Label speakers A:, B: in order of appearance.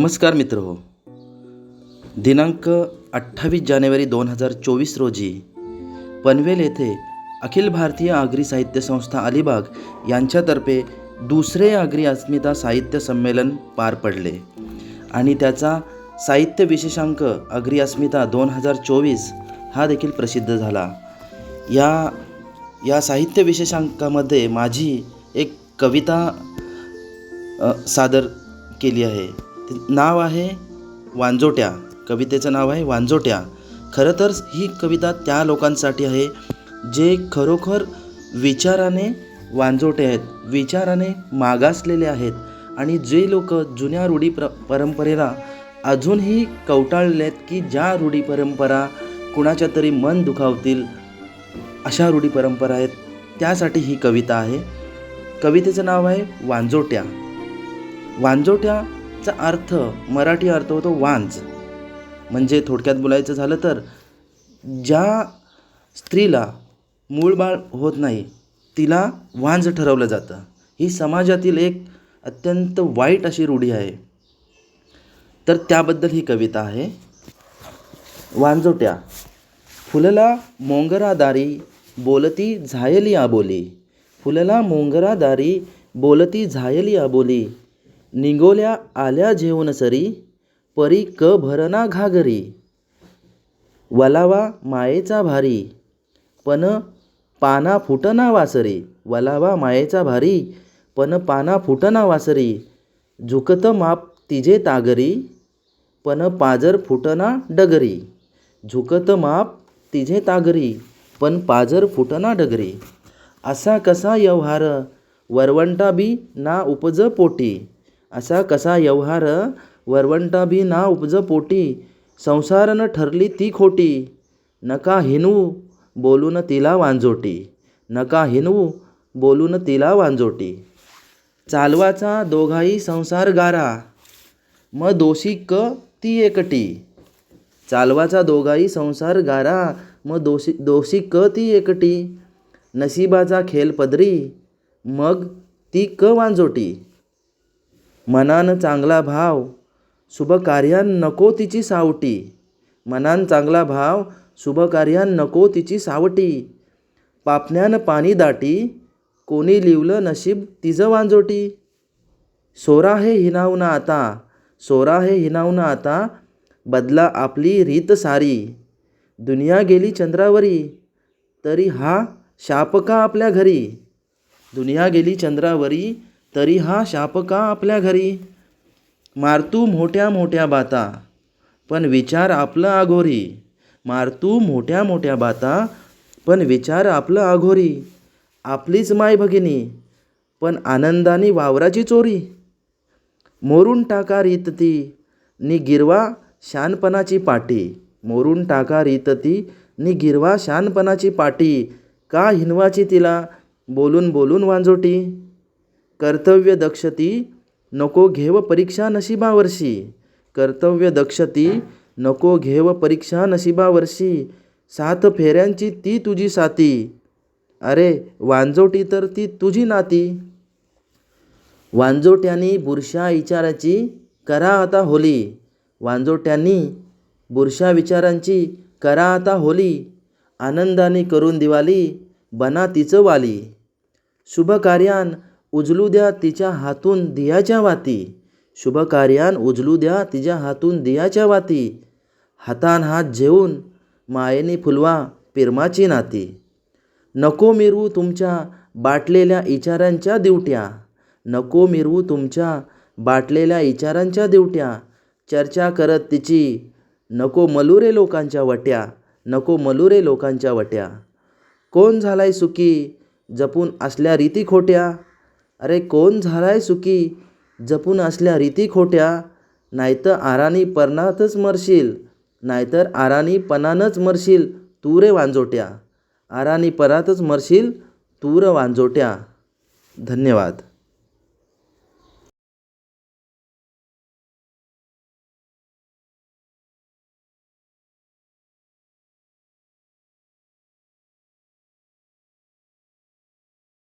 A: नमस्कार मित्र हो. दिनांक अठ्ठावीस जानेवारी दोन हजार चोवीस रोजी पनवेल येथे अखिल भारतीय आगरी साहित्य संस्था अलिबाग यांच्यातर्फे दुसरे आगरी अस्मिता साहित्य संमेलन पार पडले आणि त्याचा साहित्य विशेषांक आगरी अस्मिता दोन हजार चोवीस हा देखील प्रसिद्ध झाला. या या साहित्य विशेषांकामध्ये माझी एक कविता सादर केली आहे. नाव आहे वांजोट्या. कवितेचं नाव आहे वांजोट्या. खरं तर ही कविता त्या लोकांसाठी आहे जे खरोखर विचाराने वांजोटे आहेत विचाराने मागासलेले आहेत आणि जे लोक जुन्या रूढी प्र परंपरेला अजूनही कवटाळले आहेत की ज्या रूढी परंपरा कुणाच्या तरी मन दुखावतील अशा रूढी परंपरा आहेत त्यासाठी ही कविता आहे. कवितेचं नाव आहे वांजोट्या चा अर्थ मराठी अर्थ होतो वांज. म्हणजे थोडक्यात बोलायचं झालं तर ज्या स्त्रीला मूळ बाळ होत नाही तिला वांज ठरवलं जातं. ही समाजातील एक अत्यंत वाईट अशी रूढी आहे. तर त्याबद्दल ही कविता आहे. वांजोट्या. फुलला मोंगरादारी बोलती झायली आबोली. फुलला मोंगरादारी बोलती झायली आबोली. निंगोल्या आल्या जेवणसरी परी क भरना घागरी. वलावा मायेचा भारी पण पाना फुटना वासरी. वलावा मायेचा भारी पण पाना फुटना वासरी. झुकत माप तिजे तागरी पण पाजर फुटना डगरी. झुकत माप तिझे तागरी पण पाजर फुटना डगरी. असा कसा व्यवहार वरवंटा बी ना उपज पोटी. असा कसा व्यवहार वरवंटा ना उपज पोटी संसारनं ठरली ती खोटी. नका हिनवू बोलून तिला वांजोटी. नका हिनवू बोलून तिला वांजोटी. चालवाचा दोघाही संसार गारा. म दोषी क ती एकटी? चालवाचा दोघाही संसार गारा. मग दोषी दोषी क ती एकटी? नशिबाचा खेल पदरी. मग ती क वांजोटी? मनान चांगला भाव शुभकार्यान नको तिची सावटी. मनान चांगला भाव शुभकार्यान नको तिची सावटी. पापण्यान पाणी दाटी कोणी लिवलं नशीब तिचं वांजोटी. सोरा हे हिनावना आता सोरा हे हिनावना आता बदला आपली रीत सारी. दुनिया गेली चंद्रावरी तरी हा शाप का आपल्या घरी? दुनिया गेली चंद्रावरी तरी हा शाप का आपल्या घरी? मारतू मोठ्या मोठ्या बाता पण विचार आपलं आघोरी. मारतू मोठ्या मोठ्या बाता पण विचार आपलं आघोरी. आपलीच माय भगिनी पण आनंदाने वावराची चोरी. मोरून टाका रीत ती नि गिरवा शानपणाची पाटी. मोरून टाका रीत ती नि गिरवा शानपणाची पाटी. का हिनवाची तिला? बोलून बोलून वांजोटी. कर्तव्य दक्षती नको घेव परीक्षा नशिबावर्षी कर्तव्य दक्षती नको घेव परीक्षा नशिबावर्षी सात फेऱ्यांची ती तुझी साती अरे वांजोटी तर ती तुझी नाती. वांजोट्यांनी बुरशा विचाराची करा आता होली. वांजोट्यांनी बुरशा विचारांची करा आता होली. आनंदाने करून दिवाली बना तिचं वाली. शुभ कार्यान उजलू द्या तिच्या हातून दियाच्या वाती. शुभकार्यान उजलू द्या तिच्या हातून दियाच्या वाती. हातान हात झेवून मायेने फुलवा पिरमाची नाती. नको मिरवू तुमच्या बाटलेल्या इचारांच्या दिवट्या. नको मिरवू तुमच्या बाटलेल्या इचारांच्या दिवट्या. चर्चा करत तिची नको मलुरे लोकांच्या वट्या. नको मलुरे लोकांच्या वट्या. कोण झालाय सुखी? जपून असल्या रीती खोट्या. अरे कोण झालाय सुखी जपून असल्या रीती खोट्या. नाहीतर आरानी परनातच मरशील. नाहीतर आरानी पणानच मरशील तू रे वांजोट्या. आरानी परातच मरशील तू र वांजोट्या. धन्यवाद.